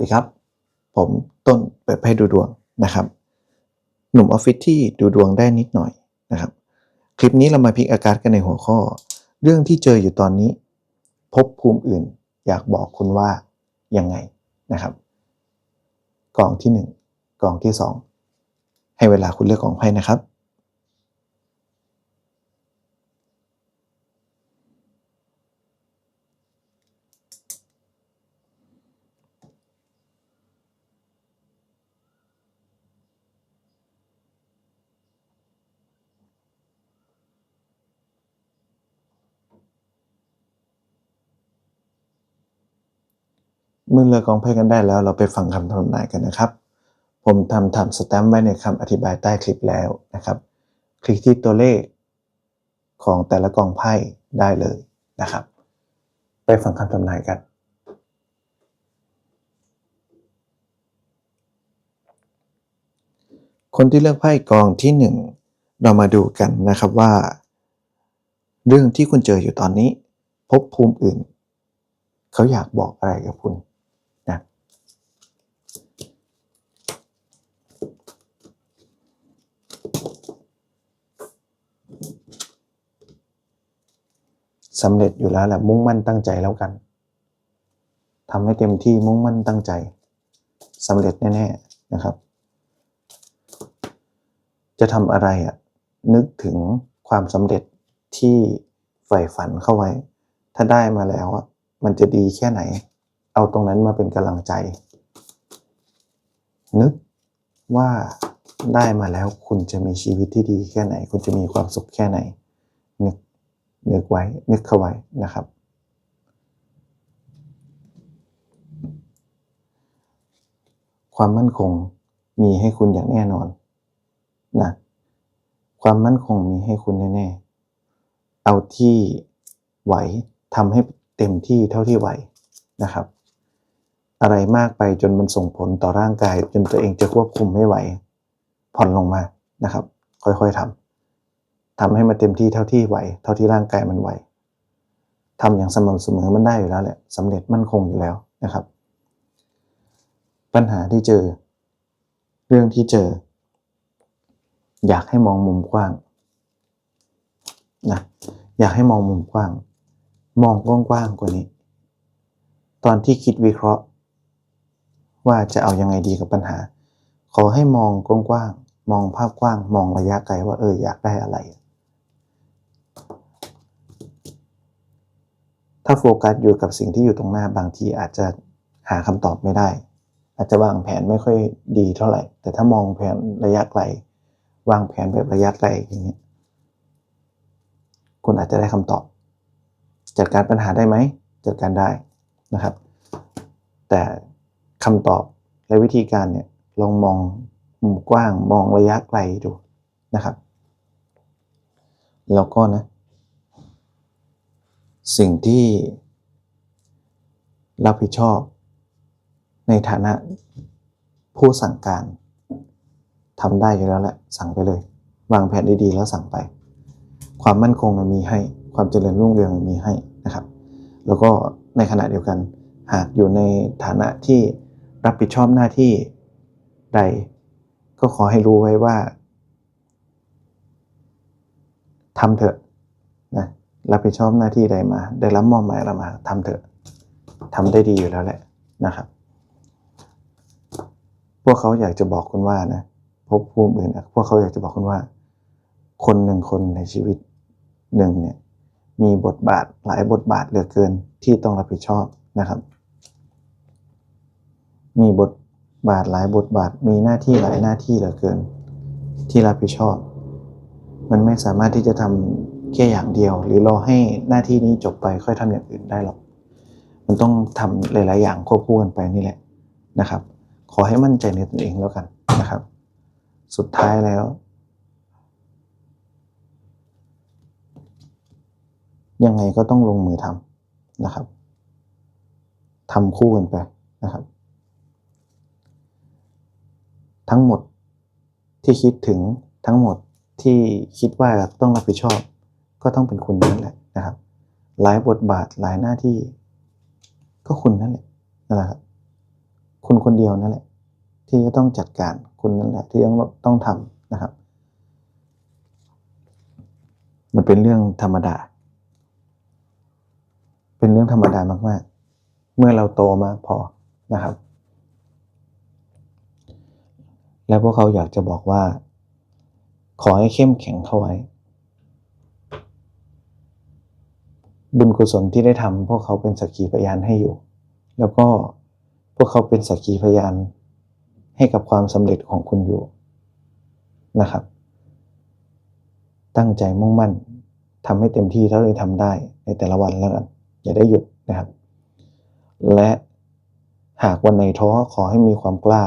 สวัสดีครับ ผมต้นเปิดไพ่ดูดวงนะครับ หนุ่มออฟฟิศที่ดูดวงได้นิดหน่อยนะครับ คลิปนี้เรามาพิกอาการกันในหัวข้อ เรื่องที่เจออยู่ตอนนี้ พบภูมิอื่น อยากบอกคุณว่ายังไงนะครับ กองที่หนึ่งกองที่สองให้เวลาคุณเลือกกองไพ่นะครับ เมื่อเลือกกองไพ่กันได้แล้ว เราไปฟังคำทำนายกันนะครับ ผมทำทำสแตมป์ไว้ในคำอธิบายใต้คลิปแล้วนะครับ คลิกที่ตัวเลขของแต่ละกองไพ่ได้เลยนะครับ ไปฟังคำทำนายกันคนที่เลือกไพ่กองที่หนึ่งเรามาดูกันนะครับว่า เรื่องที่คุณเจออยู่ตอนนี้ พบภูมิอื่น เขาอยากบอกอะไรกับคุณนะ สำเร็จอยู่แล้วแหละมุ่งมั่นตั้งใจแล้วกันทำให้เต็มที่มุ่งมั่นตั้งใจสำเร็จแน่ๆนะครับ จะทำอะไรอะนึกถึงความสำเร็จที่ใฝ่ฝันเข้าไว้ ถ้าได้มาแล้วอะมันจะดีแค่ไหน เอาตรงนั้นมาเป็นกำลังใจ นึกว่าได้มาแล้วคุณจะมีชีวิตที่ดีแค่ไหน คุณจะมีความสุขแค่ไหนนึก นึกไว้นึกเข้าไว้นะครับ ความมั่นคงมีให้คุณอย่างแน่นอนนะความมั่นคงมีให้คุณแน่ๆ เอาที่ไหวทำให้เต็มที่เท่าที่ไหวนะครับ อะไรมากไปจนมันส่งผลต่อร่างกาย จนตัวเองจะควบคุมไม่ไหว ผ่อนลงมานะครับ ค่อยๆทำ ทำให้มันเต็มที่เท่าที่ไหว เท่าที่ร่างกายมันไหวทำอย่างสม่ำเสมอมันได้อยู่แล้วแหละสำเร็จมั่นคงอยู่แล้วนะครับ ปัญหาที่เจอ เรื่องที่เจอ อยากให้มองมุมกว้างนะอยากให้มองมุมกว้าง มองกว้างๆกว่านี้ ตอนที่คิดวิเคราะห์ ว่าจะเอายังไงดีกับปัญหา ขอให้มองกว้างๆมองภาพกว้าง มองระยะไกลว่าเอออยากได้อะไร ถ้าโฟกัสอยู่กับสิ่งที่อยู่ตรงหน้าบางทีอาจจะหาคำตอบไม่ได้ อาจจะวางแผนไม่ค่อยดีเท่าไหร่ แต่ถ้ามองแผนระยะไกล วางแผนแบบระยะไกลอย่างเงี้ยคุณอาจจะได้คำตอบ จัดการปัญหาได้ไหมจัดการได้นะครับ แต่คำตอบและวิธีการเนี่ยลองมองมุมกว้างมองระยะไกลดูนะครับ แล้วก็นะ สิ่งที่รับผิดชอบ ในฐานะผู้สั่งการทำได้อยู่แล้วแหละสั่งไปเลย วางแผนดีๆ แล้วสั่งไป ความมั่นคงมันมีให้ความเจริญรุ่งเรืองมันมีให้นะครับ แล้วก็ในขณะเดียวกัน หากอยู่ในฐานะที่รับผิดชอบหน้าที่ใด ก็ขอให้รู้ไว้ว่าทำเถอะนะ รับผิดชอบหน้าที่ใดมา ได้รับมอบหมายเรมาทำเถอะทำได้ดีอยู่แล้วแหละนะครับ พวกเขาอยากจะบอกคุณว่านะพบภูมิอื่นพวกเขาอยากจะบอกคุณว่า คนหนึ่งคนในชีวิตหนึ่งเนี่ยมีบทบาทหลายบทบาทเหลือเกินที่ต้องรับผิดชอบนะครับ มีบทบาทหลายบทบาทมีหน้าที่หลายหน้าที่เหลือเกิน ที่รับผิดชอบ มันไม่สามารถที่จะทำ แค่อย่างเดียว หรือรอให้หน้าที่นี้จบไปค่อยทำอย่างอื่นได้หรอก มันต้องทำหลาย ๆ อย่างควบคู่กันไปนี่แหละนะครับ ขอให้มั่นใจในตนเองแล้วกันนะครับ สุดท้ายแล้ว ยังไงก็ต้องลงมือทำนะครับทำคู่กันไปนะครับ ทั้งหมดที่คิดถึงทั้งหมดที่คิดว่าต้องรับผิดชอบ ก็ต้องเป็นคุณนั่นแหละนะครับ หลายบทบาทหลายหน้าที่ ก็คุณนั่นแหละนั่นแหละครับ คุณคนเดียวนั่นแหละ ที่จะต้องจัดการคุณนั่นแหละ ที่ต้องต้องทำนะครับ มันเป็นเรื่องธรรมดา เป็นเรื่องธรรมดามากๆ เมื่อเราโตมากพอนะครับ และพวกเขาอยากจะบอกว่า ขอให้เข้มแข็งเข้าไว้ บุญกุศลที่ได้ทำพวกเขาเป็นสักขีพยานให้อยู่ แล้วก็พวกเขาเป็นสักขีพยานให้กับความสำเร็จของคุณอยู่นะครับ ตั้งใจมุ่งมั่นทำให้เต็มที่เท่าที่ทำได้ในแต่ละวันแล้วกันอย่าได้หยุดนะครับ และหากวันไหนท้อขอให้มีความกล้า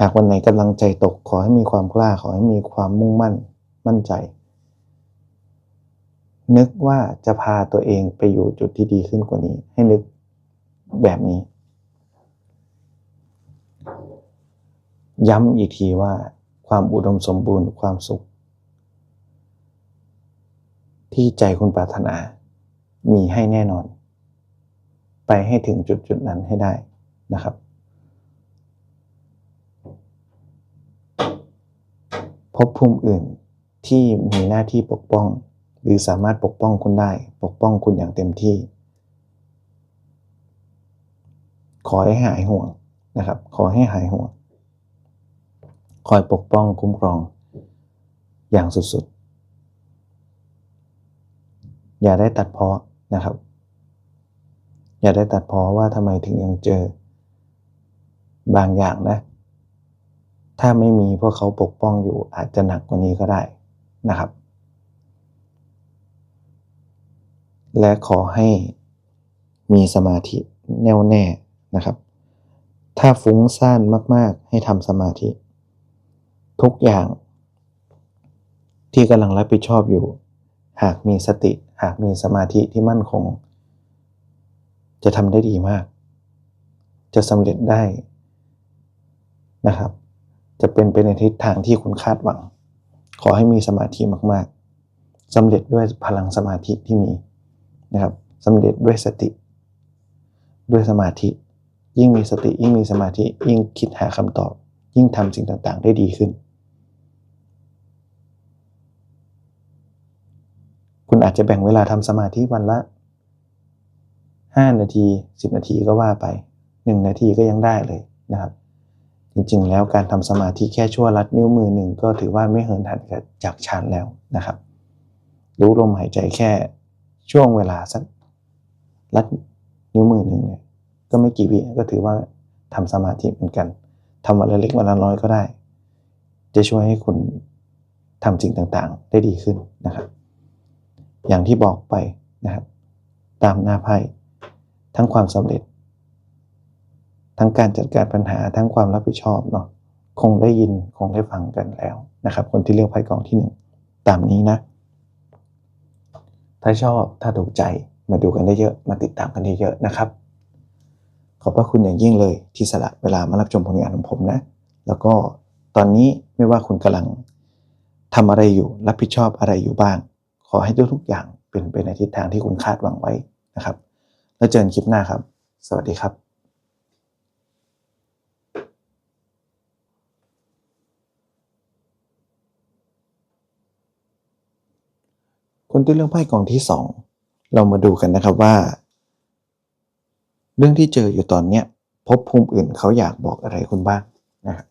หากวันไหนกำลังใจตกขอให้มีความกล้า ขอให้มีความมุ่งมั่น มั่นใจ นึกว่าจะพาตัวเองไปอยู่จุดที่ดีขึ้นกว่านี้ ให้นึกแบบนี้ ย้ำอีกทีว่าความอุดมสมบูรณ์ความสุข ที่ใจคุณปรารถนา มีให้แน่นอน ไปให้ถึงจุดจุดนั้นให้ได้นะครับภพภูมิอื่นที่มีหน้าที่ปกป้อง หรือสามารถปกป้องคุณได้ ปกป้องคุณอย่างเต็มที่ ขอให้หายห่วงนะครับ ขอให้หายห่วง คอยปกป้องคุ้มครองอย่างสุดๆ อย่าได้ตัดเพ้อนะครับ อย่าได้ตัดเพ้อว่าทำไมถึงยังเจอ บางอย่างนะ ถ้าไม่มีพวกเขาปกป้องอยู่อาจจะหนักกว่านี้ก็ได้นะครับ และขอให้มีสมาธิแน่วแน่นะครับ ถ้าฟุ้งซ่านมาก ๆ ให้ทำสมาธิ ทุกอย่าง ที่กำลังรับผิดชอบอยู่ หากมีสติ หากมีสมาธิที่มั่นคง จะทำได้ดีมาก จะสำเร็จได้นะครับ จะเป็นไปในทิศทางที่คุณคาดหวัง ขอให้มีสมาธิมาก ๆสำเร็จด้วยพลังสมาธิที่มี นะครับสำเร็จด้วยสติ ด้วยสมาธิ ยิ่งมีสติ ยิ่งมีสมาธิ ยิ่งคิดหาคำตอบ ยิ่งทำสิ่งต่างๆ ได้ดีขึ้น คุณอาจจะแบ่งเวลาทำสมาธิวันละห้านาทีสิบนาทีก็ว่าไปหนึ่งนาทีก็ยังได้เลยนะครับจริงๆ แล้วการทำสมาธิแค่ชั่วลัดนิ้วมือหนึ่งก็ถือว่าไม่เหินหันจากฌานแล้วนะครับ รู้ลมหายใจแค่ ช่วงเวลาสักลัดนิ้วมือหนึ่งเนี่ยก็ไม่กี่วิก็ถือว่าทำสมาธิเหมือนกันทำวันละเล็กวันละน้อยก็ได้ จะช่วยให้คุณทำสิ่งต่างๆ ได้ดีขึ้นนะครับ อย่างที่บอกไปนะครับ ตามหน้าไพ่ทั้งความสำเร็จ ทั้งการจัดการปัญหาทั้งความรับผิดชอบเนาะคงได้ยินคงได้ฟังกันแล้วนะครับ คนที่เลือกไพ่กองที่หนึ่งตามนี้นะ ถ้าชอบถ้าถูกใจมาดูกันได้เยอะมาติดตามกันได้เยอะนะครับ ขอบพระคุณอย่างยิ่งเลยที่สละเวลามารับชมผลงานของผมนะ แล้วก็ตอนนี้ไม่ว่าคุณกำลังทำอะไรอยู่รับผิดชอบอะไรอยู่บ้าง ขอให้ทุกๆอย่างเป็นไปในทิศทางที่คุณคาดหวังไว้นะครับ แล้วเจอกันคลิปหน้าครับ สวัสดีครับ คนที่เลือกไพ่กองที่สองเรามาดูกันนะครับว่า เรื่องที่เจออยู่ตอนเนี้ยพบภูมิอื่นเขาอยากบอกอะไรคุณบ้างนะครับ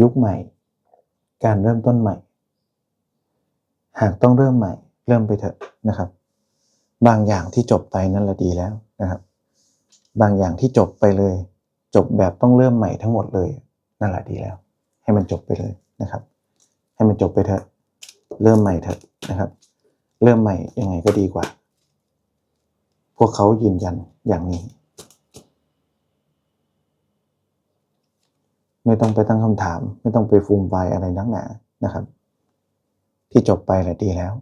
ยุคใหม่ การเริ่มต้นใหม่ หากต้องเริ่มใหม่ เริ่มไปเถอะนะครับ บางอย่างที่จบไปนั่นแหละดีแล้วนะครับ บางอย่างที่จบไปเลย จบแบบต้องเริ่มใหม่ทั้งหมดเลย นั่นแหละดีแล้ว ให้มันจบไปเลยนะครับ ให้มันจบไปเถอะ เริ่มใหม่เถอะนะครับ เริ่มใหม่ยังไงก็ดีกว่า พวกเขายืนยันอย่างนี้ ไม่ต้องไปตั้งคำถาม ไม่ต้องไปฟูมไฟอะไรนักหนานะครับ ที่จบไปแหละดีแล้ว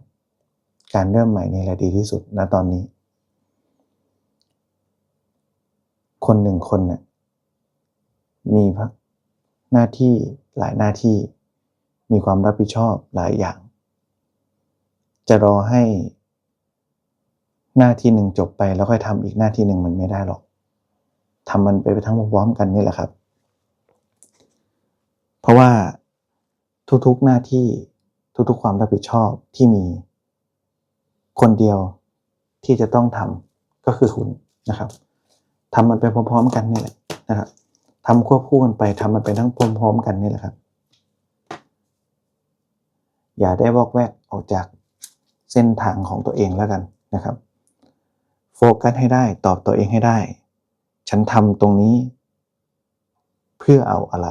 การเริ่มใหม่นี่แหละดีที่สุดณตอนนี้ คนหนึ่งคนเนี่ยมีหน้าที่หลายหน้าที่ มีความรับผิดชอบหลายอย่าง จะรอให้หน้าที่หนึ่งจบไปแล้วค่อยทำอีกหน้าที่หนึ่งมันไม่ได้หรอกทำมันไปไปทั้งพร้อมกันนี่แหละครับ เพราะว่าทุกๆหน้าที่ทุกๆความรับผิดชอบที่มี คนเดียวที่จะต้องทำก็คือคุณนะครับทำมันไปพร้อม ๆ กันนี่แหละนะครับทำควบคู่กันไปทำมันไปทั้งพร้อม ๆ กันนี่แหละครับ อย่าได้วอกแวกออกจากเส้นทางของตัวเองแล้วกันนะครับ โฟกัสให้ได้ตอบตัวเองให้ได้ ฉันทำตรงนี้ เพื่อเอาอะไร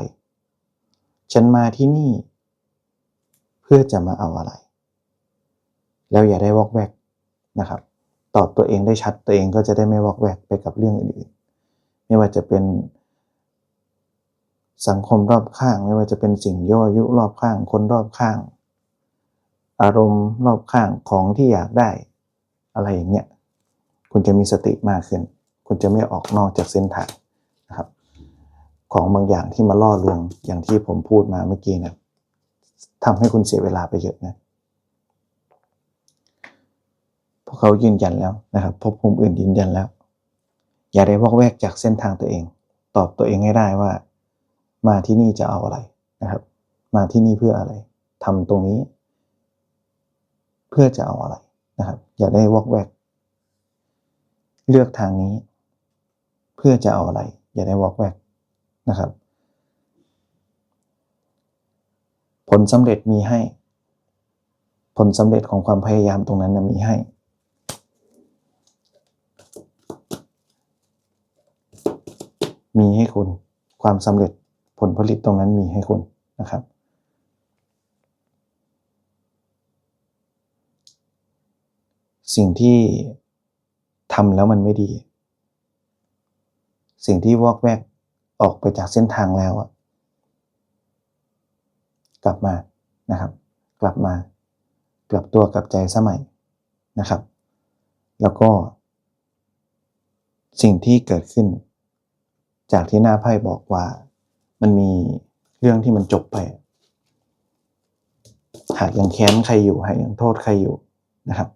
ฉันมาที่นี่ เพื่อจะมาเอาอะไร แล้วอย่าได้วอกแวกนะครับ ตอบตัวเองได้ชัดตัวเองก็จะได้ไม่วอกแวกไปกับเรื่องอื่นๆ ไม่ว่าจะเป็นสังคมรอบข้าง ไม่ว่าจะเป็นสิ่งย่อยุรอบข้าง คนรอบข้าง อารมณ์รอบข้างของที่อยากได้ อะไรอย่างเงี้ยคุณจะมีสติมากขึ้น คุณจะไม่ออกนอกจากเส้นทาง ของบางอย่างที่มาล่อลวงอย่างที่ผมพูดมาเมื่อกี้นะทำให้คุณเสียเวลาไปเยอะนะพวกเขายืนยันแล้วนะครับพบภูมิอื่นยืนยันแล้ว อย่าได้วอกแวกจากเส้นทางตัวเอง ตอบตัวเองให้ได้ว่า มาที่นี่จะเอาอะไรนะครับ มาที่นี่เพื่ออะไรทำตรงนี้ เพื่อจะเอาอะไรนะครับ อย่าได้วอกแวก เลือกทางนี้ เพื่อจะเอาอะไร อย่าได้วอกแวก นะครับ ผลสำเร็จมีให้ ผลสำเร็จของความพยายามตรงนั้นมีให้มีให้คุณ ความสำเร็จผลผลิตตรงนั้นมีให้คุณนะครับ สิ่งที่ทำแล้วมันไม่ดี สิ่งที่วอกแวก ออกไปจากเส้นทางแล้วอะกลับมานะครับ กลับมากลับตัวกลับใจสมัยนะครับ แล้วก็ สิ่งที่เกิดขึ้น จากที่หน้าไพ่บอกว่ามันมีเรื่องที่มันจบไป หากยังแค้นใครอยู่หากยังโทษใครอยู่นะครับ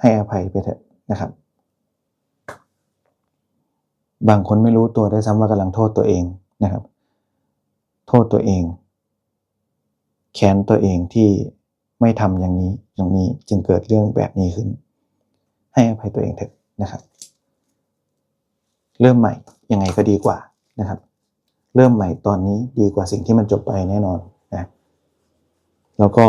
ให้อภัยไปเถอะนะครับ บางคนไม่รู้ตัวได้ซ้ำว่ากำลังโทษตัวเองนะครับ โทษตัวเองแค้นตัวเองที่ไม่ทำอย่างนี้อย่างนี้จึงเกิดเรื่องแบบนี้ขึ้น ให้อภัยตัวเองเถอะนะครับ เริ่มใหม่ยังไงก็ดีกว่านะครับ เริ่มใหม่ตอนนี้ดีกว่าสิ่งที่มันจบไปแน่นอนนะแล้วก็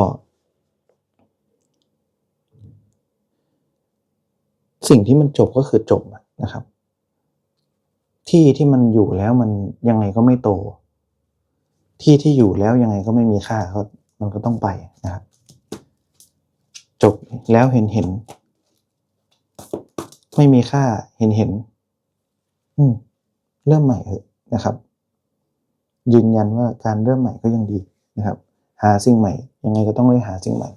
สิ่งที่มันจบก็คือจบนะครับ ที่ที่มันอยู่แล้วมันยังไงก็ไม่โต ที่ที่อยู่แล้วยังไงก็ไม่มีค่าเขามันก็ต้องไปนะครับ จบแล้วเห็นเห็น ไม่มีค่าเห็นเห็น อืม เริ่มใหม่เถอะนะครับ ยืนยันว่าการเริ่มใหม่ก็ยังดีนะครับ หาสิ่งใหม่ ยังไงก็ต้องได้หาสิ่งใหม่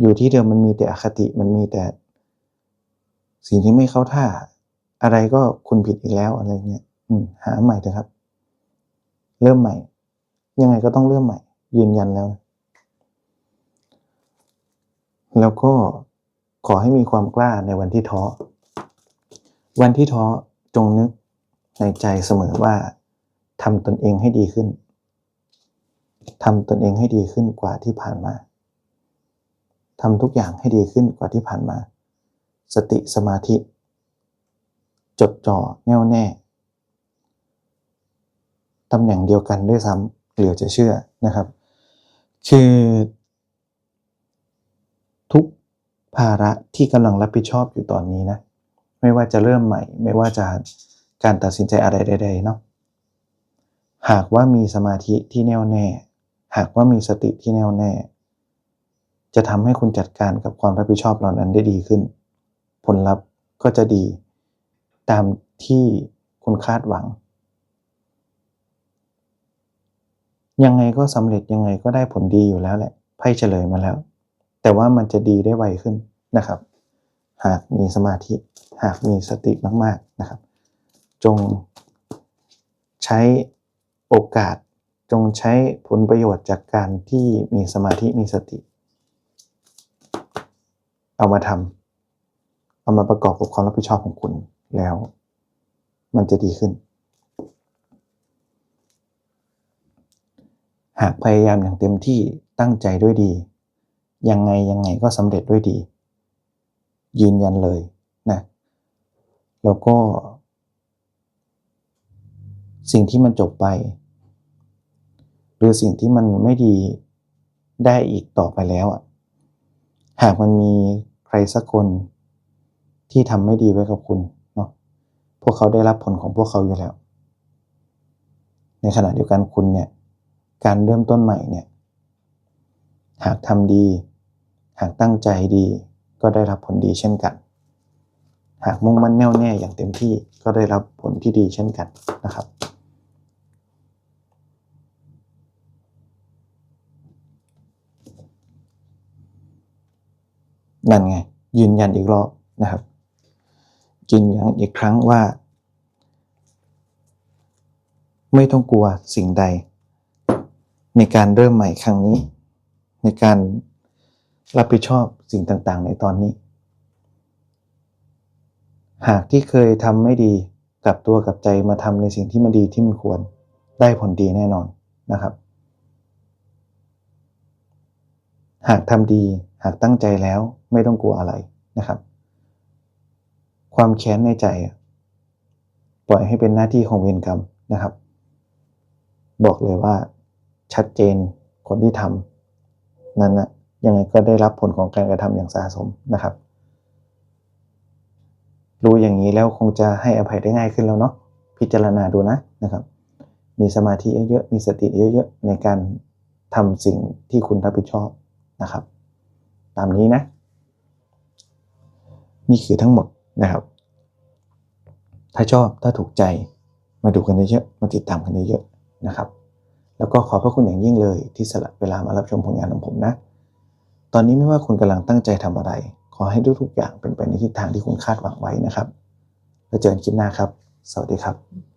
อยู่ที่เดิมมันมีแต่อคติมันมีแต่ สิ่งที่ไม่เข้าท่า อะไรก็คุณผิดอีกแล้วอะไรเงี้ยอืมหาใหม่เถอะครับ เริ่มใหม่ ยังไงก็ต้องเริ่มใหม่ ยืนยันแล้ว แล้วก็ขอให้มีความกล้าในวันที่ท้อ วันที่ท้อจงนึกในใจเสมอว่าทำตนเองให้ดีขึ้นทำตนเองให้ดีขึ้นกว่าที่ผ่านมาทำทุกอย่างให้ดีขึ้นกว่าที่ผ่านมา สติสมาธิ จดจ่อแน่วแน่ตำแหน่งเดียวกันด้วยซ้ำเหลือจะเชื่อนะครับ คือ ทุกภาระที่กำลังรับผิดชอบอยู่ตอนนี้นะไม่ว่าจะเริ่มใหม่ ไม่ว่าจะการตัดสินใจอะไรใดๆเนาะหากว่ามีสมาธิที่แน่วแน่ หากว่ามีสติที่แน่วแน่ จะทำให้คุณจัดการกับความรับผิดชอบเหล่านั้นได้ดีขึ้น ผลลัพธ์ก็จะดี ตามที่คุณคาดหวัง ยังไงก็สำเร็จยังไงก็ได้ผลดีอยู่แล้วแหละไพ่เฉลยมาแล้ว แต่ว่ามันจะดีได้ไวขึ้นนะครับ หากมีสมาธิหากมีสติมากๆนะครับ จงใช้โอกาสจงใช้ผลประโยชน์จากการที่มีสมาธิมีสติ เอามาทำเอามาประกอบกับความรับผิดชอบของคุณ แล้ว มันจะดีขึ้น หากพยายามอย่างเต็มที่ตั้งใจด้วยดี ยังไงยังไงก็สำเร็จด้วยดี ยืนยันเลยนะแล้วก็ สิ่งที่มันจบไป หรือสิ่งที่มันไม่ดีได้อีกต่อไปแล้วอะหากมันมีใครสักคนที่ทำไม่ดีไว้กับคุณ พวกเขาได้รับผลของพวกเขาอยู่แล้ว ในขณะเดียวกันคุณเนี่ย การเริ่มต้นใหม่เนี่ย หากทำดี หากตั้งใจดี ก็ได้รับผลดีเช่นกัน หากมุ่งมั่นแน่วแน่อย่างเต็มที่ก็ได้รับผลที่ดีเช่นกันนะครับนั่นไงยืนยันอีกรอบนะครับ ยืนยันอีกครั้งว่า ไม่ต้องกลัวสิ่งใด ในการเริ่มใหม่ครั้งนี้ ในการรับผิดชอบสิ่งต่างๆ ในตอนนี้ หากที่เคยทำไม่ดีกลับตัวกลับใจมาทำในสิ่งที่มันดีที่มันควรได้ผลดีแน่นอนนะครับ หากทำดีหากตั้งใจแล้วไม่ต้องกลัวอะไรนะครับ ความแค้นในใจ ปล่อยให้เป็นหน้าที่ของเวรกรรมนะครับ บอกเลยว่าชัดเจนคนที่ทำนั้นนะยังไงก็ได้รับผลของการกระทำอย่างสะสมนะครับ รู้อย่างนี้แล้วคงจะให้อภัยได้ง่ายขึ้นแล้วเนาะพิจารณาดูนะนะครับ มีสมาธิเยอะๆมีสติเยอะๆในการทำสิ่งที่คุณรับผิดชอบนะครับ ตามนี้นะ นี่คือทั้งหมด นะครับ ถ้าชอบถ้าถูกใจมาดูกันเยอะๆมาติดตามกันเยอะๆนะครับ แล้วก็ขอพระคุณอย่างยิ่งเลยที่สละเวลามารับชมผลงานของผมนะ ตอนนี้ไม่ว่าคุณกำลังตั้งใจทำอะไร ขอให้ทุกๆอย่างเป็นไปในทิศทางที่คุณคาดหวังไว้นะครับ แล้วเจอกันคลิปหน้าครับ สวัสดีครับ